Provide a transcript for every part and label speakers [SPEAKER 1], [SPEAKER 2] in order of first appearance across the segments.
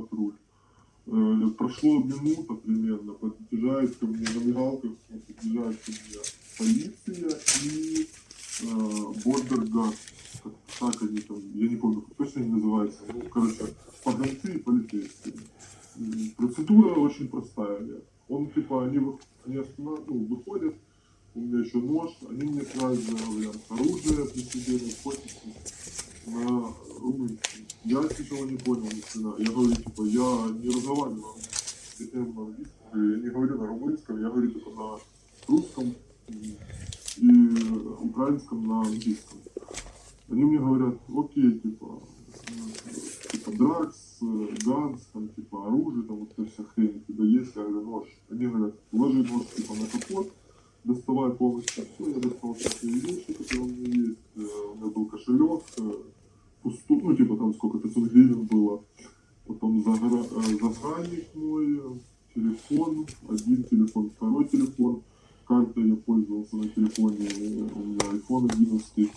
[SPEAKER 1] патруль. Э, прошло минута примерно, подъезжает ко мне на мигалках, подъезжает ко мне полиция и э, бордер газ. Как, как они там, я не помню, как точно они называются. Ну, короче, погонцы и полицейские. Процедура очень простая. Он типа, они, они ну, выходят, у меня еще нож, они мне сразу говорят, оружие при себе наркотики. Сначала не понял. Я говорю, типа, я не разговаривал с этим я не говорю на румынском, я говорю типа на русском и украинском на английском. Они мне говорят, окей, типа, э, типа дракс, э, ганс, там, типа оружие, там вот эта вся хрень у есть, я говорю, нож. Они говорят, ложи нож типа на капот, доставай полностью все, я достал всякие вещи, которые у меня есть, Э, у меня был кошелек, э, пусту, ну типа там сколько, 500 гривен было, потом загра... э, загранник мой, э, телефон, один телефон, второй телефон, картой я пользовался на телефоне, у меня iPhone 11,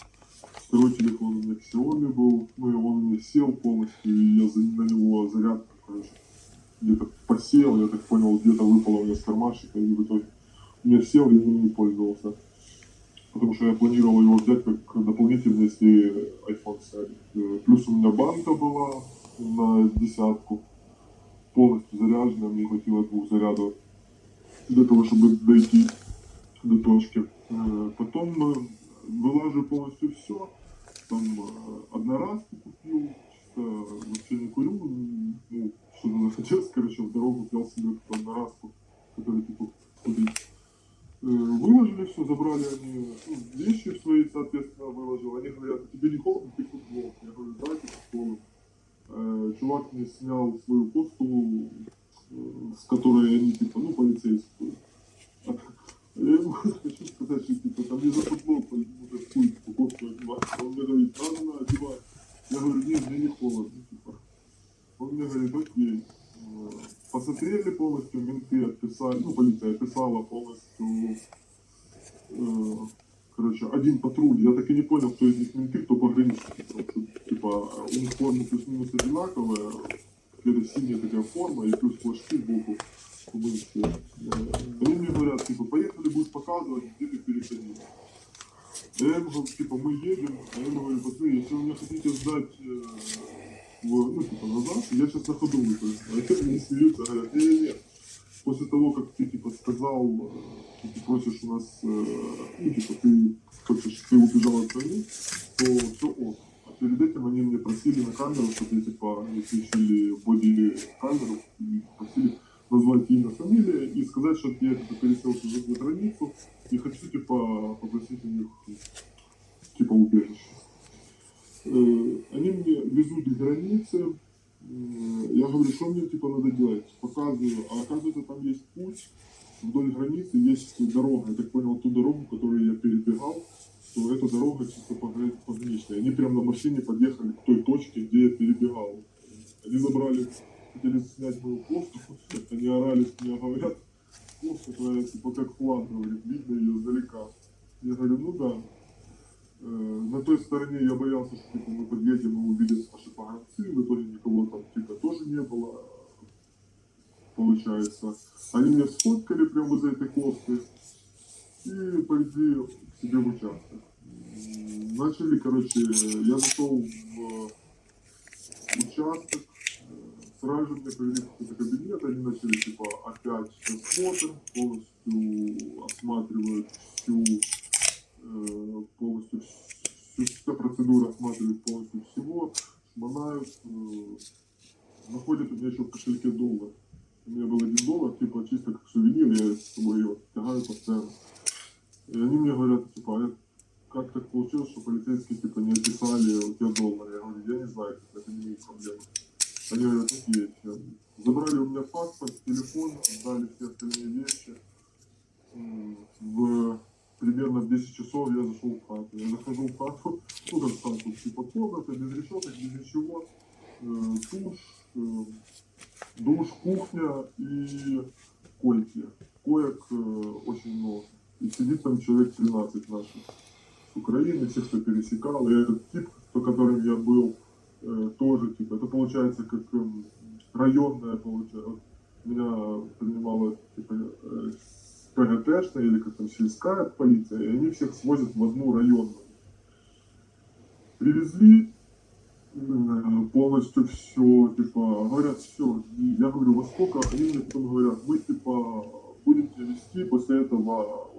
[SPEAKER 1] второй телефон у меня Xiaomi был, ну и он мне сел полностью, и я на него зарядку, короче, где-то посел, я так понял, где-то выпало у меня с кармашека, и в итоге я сел, я им не пользовался. Потому что я планировал его взять как дополнительно, если iPhone ставить. Э, Плюс у меня банка была на десятку, полностью заряжена, мне хватило двух зарядов для того, чтобы дойти до точки. Э, Потом э, вылажу полностью все. Там э, одноразку купил, чисто вообще не курю, ну, что-то захотелось, короче, в дорогу взял себе эту одноразку, которая типа курить. Э, Выложили все, забрали они ну, вещи свои, соответственно, выложил. Они говорят, тебе не холодно, ты футбол. Я говорю, да, типа холодно. Чувак мне снял свою кофту, э, с которой они, типа, ну, полицейскую. Я ему хочу сказать, что, типа, там не за футбол, ему хуй, типа, кофту одевать. Он мне говорит, надо, надо, одевай. Я говорю, нет, мне не холодно, типа. Он мне говорит, окей. Э, Посмотрели полностью, менты отписали, ну, полиция описала полностью, один патруль. Я так и не понял, кто из них менты, кто пограничники. Типа, у них форма плюс-минус одинаковая, какая-то синяя такая форма, и плюс флажки сбоку. Э, Они мне говорят, типа, поехали, будешь показывать, где ты переходил. Я им говорю, типа, мы едем, а я им говорю, пацаны, если вы меня хотите сдать э, в, ну, типа, назад, я сейчас на ходу выпущу. А они мне смеются, говорят, нет, нет, После того, как ты, типа, сказал, э, что ты просишь у нас, э, ну, типа, ты хочешь, ты убежал от страны, то все ок. А перед этим они мне просили на камеру, чтобы я, типа, они включили боди камеру, и просили назвать имя, фамилия и сказать, что я, типа, пересел чужую границу и хочу, типа, попросить у них, типа, убежище. Э, Они мне везут к границе, М, я говорю, что мне типа надо делать? Показываю, а оказывается там есть путь, вдоль границы есть дорога. Я так понял, ту дорогу, которую я перебегал, то эта дорога чисто погра- пограничная. Они прямо на машине подъехали к той точке, где я перебегал. Они забрали, хотели снять мою кофту, они орали, с меня говорят, кофта твоя типа как флаг, говорит, видно ее издалека. Я говорю, ну да. Э, На той стороне я боялся, что типа, мы подъедем и увидят наши погранцы, в итоге никого там типа тоже не было, получается. Они меня сфоткали прямо возле этой кофты и повезли к себе в участок. Начали, короче, я зашел в участок, сразу же меня повели в какой-то кабинет, они начали типа опять осмотр, полностью осматривают всю э, вся процедура осматривают полностью всего, шмонают, э, находят у меня еще в кошельке доллар. У меня был один доллар, типа чисто как сувенир, я с собой его тягаю постоянно. И они мне говорят, типа, а как так получилось, что полицейские типа не описали у тебя доллар? Я говорю, я не знаю, это не мои проблемы. Они говорят, окей. Забрали у меня паспорт, телефон, отдали все остальные вещи. В примерно в 10 часов я зашел в хату. Я захожу в хату, ну как там тут типа комната, без решеток, без ничего. Э, Душ, э, душ, кухня и койки. Коек э, очень много. И сидит там человек 13 наших с Украины, все, кто пересекал. И этот тип, по которым я был, э, тоже, типа, это получается как эм, районная, получается. Меня принимала типа э, ПГТшная или как там сельская полиция, и они всех свозят в одну районную. Привезли э, полностью все, типа, говорят, все. Я говорю, во сколько? Они мне потом говорят, мы, типа, будем тебя вести, после этого нас